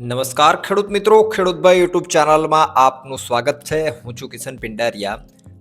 નમસ્કાર ખેડૂત મિત્રો ખેડૂતભાઈ યુટ્યુબ ચેનલમાં આપનું સ્વાગત છે. હું છું કિશન પિંડારિયા.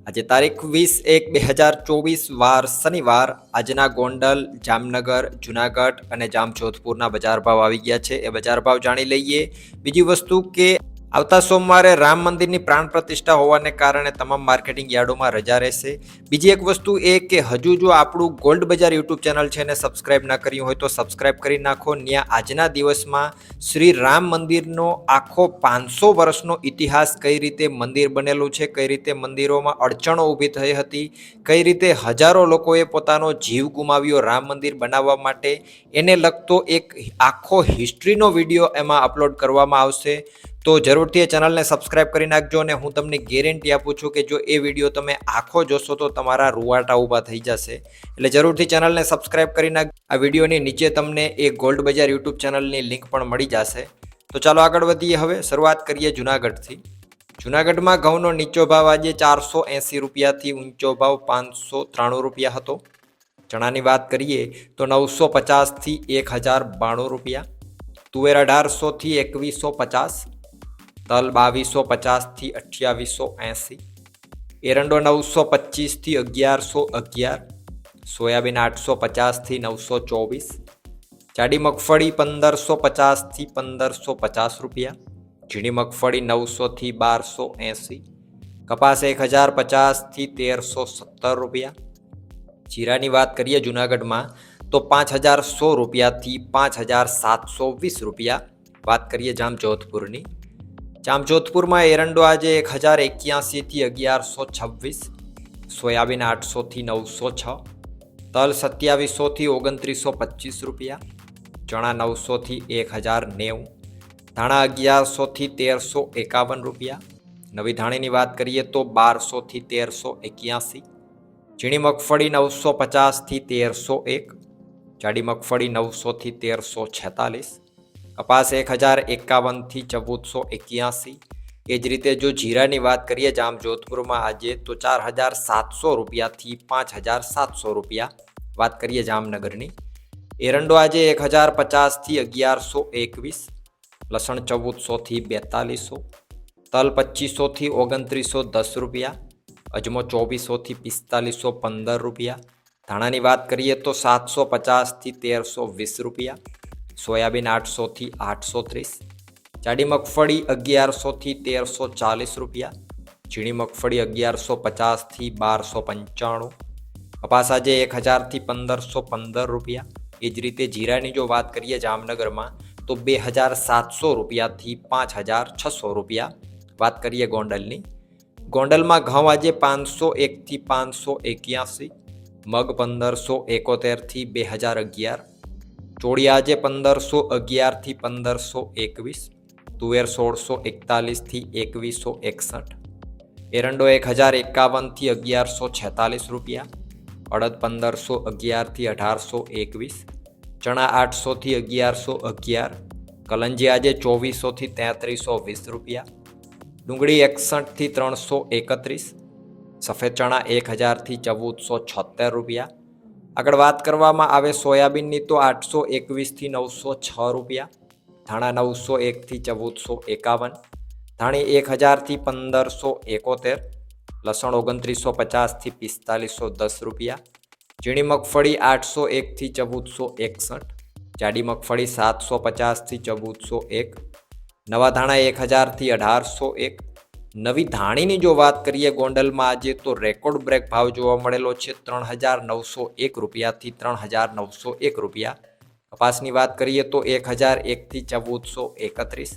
આજે તારીખ વીસ એક બે હજાર ચોવીસ, વાર શનિવાર. આજના ગોંડલ, જામનગર, જુનાગઢ અને જામજોધપુરના બજાર ભાવ આવી ગયા છે. એ બજાર ભાવ જાણી લઈએ. બીજી વસ્તુ કે આવતા સોમવારે રામ મંદિરની પ્રાણ પ્રતિષ્ઠા હોવાને કારણે તમામ માર્કેટિંગ યાર્ડોમાં રજા રહેશે. બીજી એક વસ્તુ એ કે હજુ જો આપણું ગોલ્ડ બજાર યુટ્યુબ ચેનલ છે એને સબસ્ક્રાઇબ ના કર્યું હોય તો સબસ્ક્રાઇબ કરી નાખો. ત્યાં આજના દિવસમાં શ્રી રામ મંદિરનો આખો પાંચસો વર્ષનો ઇતિહાસ કઈ રીતે મંદિર બનેલું છે, કઈ રીતે મંદિરોમાં અડચણો ઊભી થઈ હતી, કઈ રીતે હજારો લોકોએ પોતાનો જીવ ગુમાવ્યો રામ મંદિર બનાવવા માટે, એને લગતો એક આખો હિસ્ટ્રીનો વીડિયો એમાં અપલોડ કરવામાં આવશે. તો જરૂરથી એ ચેનલને સબસ્ક્રાઇબ કરી નાખજો અને હું તમને ગેરંટી આપું છું કે જો એ વીડિયો તમે આખો જોશો તો તમારા રૂવાટા ઊભા થઈ જશે. એટલે જરૂરથી ચેનલને સબસ્ક્રાઇબ કરી નાખ. આ વિડીયોની નીચે તમને એ ગોલ્ડ બજાર યુટ્યુબ ચેનલની લિંક પણ મળી જશે. તો ચાલો આગળ વધીએ હવે. શરૂઆત કરીએ જુનાગઢથી. જુનાગઢમાં ઘઉંનો નીચો ભાવ આજે ચારસો એંસી રૂપિયાથી ઊંચો ભાવ પાંચસો ત્રાણું રૂપિયા હતો. ચણાની વાત કરીએ તો નવસો પચાસથી એક હજાર બાણું રૂપિયા. તુવેર અઢારસોથી એકવીસો પચાસ. તલ બાવીસો પચાસથી અઠ્યાવીસો એંસી એરંડો નવસો પચીસથી અગિયારસો અગિયાર સોયાબીન આઠસો પચાસથી નવસો ચોવીસ જાડી મગફળી પંદરસો પચાસથી પંદરસો પચાસ રૂપિયા ઝીણી મગફળી નવસોથી બારસો એંસી કપાસ એક હજાર પચાસથી તેરસો સત્તર રૂપિયા જીરાની વાત કરીએ જુનાગઢમાં તો પાંચ હજાર સો રૂપિયાથી પાંચ હજાર સાતસો વીસ રૂપિયા વાત કરીએ જામ જોધપુરની જામજોધપુરમાં એરંડો આજે એક હજાર એક્યાસીથી અગિયારસો છવ્વીસ, સોયાબીન આઠસોથી નવસો છ, તલ સત્યાવીસોથી ઓગણત્રીસો પચીસ રૂપિયા, ચણા નવસોથી એક હજાર નેવું, ધાણા અગિયારસોથી તેરસો એકાવન રૂપિયા. નવી ધાણીની વાત કરીએ તો બારસોથી તેરસો એક્યાસી, ઝીણી મગફળી નવસો પચાસથી તેરસો એક, જાડી મગફળી નવસોથી તેરસો છેતાલીસ કપાસ એક હજાર એકાવનથી ચૌદસો એક્યાસી. એ જ રીતે જો જીરાની વાત કરીએ જામ જોધપુરમાં આજે તો ચાર હજાર સાતસો રૂપિયાથી પાંચ હજાર સાતસો રૂપિયા વાત કરીએ જામનગરની. એરંડો આજે એક હજાર પચાસથી અગિયારસો એકવીસ, લસણ ચૌદસોથી બેતાલીસો, તલ પચીસોથી ઓગણત્રીસો દસ રૂપિયા, અજમો ચોવીસોથી પિસ્તાલીસો પંદર રૂપિયા, ધાણાની વાત કરીએ તો સાતસો પચાસથી તેરસો વીસ રૂપિયા સોયાબીન આઠસોથી આઠસો ત્રીસ, જાડી મગફળી અગિયારસોથી તેરસો ચાલીસ રૂપિયા, ઝીણી મગફળી અગિયારસો પચાસથી બારસો પંચાણું, કપાસ આજે એક હજારથી પંદરસો પંદર રૂપિયા. એ જ રીતે જીરાની જો વાત કરીએ જામનગરમાં, તો બે હજાર સાતસો રૂપિયાથી પાંચ હજાર છસો રૂપિયા. વાત કરીએ ગોંડલની, ગોંડલમાં ઘઉં આજે પાંચસો એકથી પાંચસો એક્યાસી, મગ પંદરસો એકોતેરથી બે હજાર અગિયાર ચોળી આજે પંદરસો અગિયારથી પંદરસો એકવીસ, તુવેર સોળસો એકતાલીસથી એકવીસો એકસઠ. એરંડો એક હજાર એકાવનથી અગિયારસો છેતાલીસ રૂપિયા, અડદ પંદરસો અગિયારથી અઢારસો એકવીસ, ચણા આઠસોથી અગિયારસો અગિયાર, કલંજી આજે ચોવીસોથી તેત્રીસો વીસ રૂપિયા, ડુંગળી એકસઠથી ત્રણસો એકત્રીસ, સફેદ ચણા એક હજારથી ચૌદસો છોતેર રૂપિયા આગળ વાત કરવામાં આવે સોયાબીનની, તો આઠસો એકવીસથી નવસો છ રૂપિયા, ધાણા નવસો એકથી ચૌદસો એકાવન, ધાણી એક હજારથી પંદરસો એકોતેર, લસણ ઓગણત્રીસો પચાસથી પિસ્તાલીસો દસ રૂપિયા, ઝીણી મગફળી આઠસો એકથી ચૌદસો એકસઠ, જાડી મગફળી સાતસો પચાસથી ચૌદસો એક, નવા ધાણા એક હજારથી અઢારસો એક નવી ધાણીની જો વાત કરીએ ગોંડલમાં આજે તો રેકોર્ડ બ્રેક ભાવ જોવા મળેલો છે ત્રણ હજાર નવસો એક રૂપિયાથી ત્રણ હજાર નવસો એક રૂપિયા. કપાસની વાત કરીએ તો એક હજાર એકથી ચૌદસો એકત્રીસ.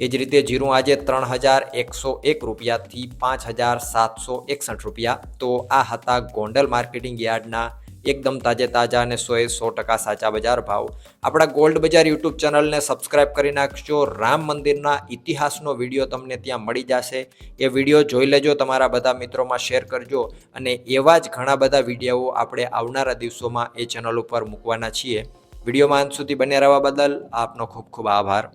એ જ રીતે જીરું આજે ત્રણ હજાર એકસો એક રૂપિયાથી પાંચ હજાર સાતસો એકસઠ રૂપિયા. તો આ હતા ગોંડલ માર્કેટિંગ યાર્ડના એકદમ તાજે તાજા અને સોએ સો ટકા સાચા બજાર ભાવ. આપણા ગોલ્ડ બજાર યુટ્યુબ ચેનલને સબસ્ક્રાઇબ કરી નાખજો. રામ મંદિરના ઇતિહાસનો વીડિયો તમને ત્યાં મળી જશે. એ વીડિયો જોઈ લેજો, તમારા બધા મિત્રોમાં શેર કરજો અને એવા જ ઘણા બધા વીડિયો આપણે આવનારા દિવસોમાં એ ચેનલ ઉપર મૂકવાના છીએ. વિડીયોમાં અંત સુધી બન્યા રહેવા બદલ આપનો ખૂબ ખૂબ આભાર.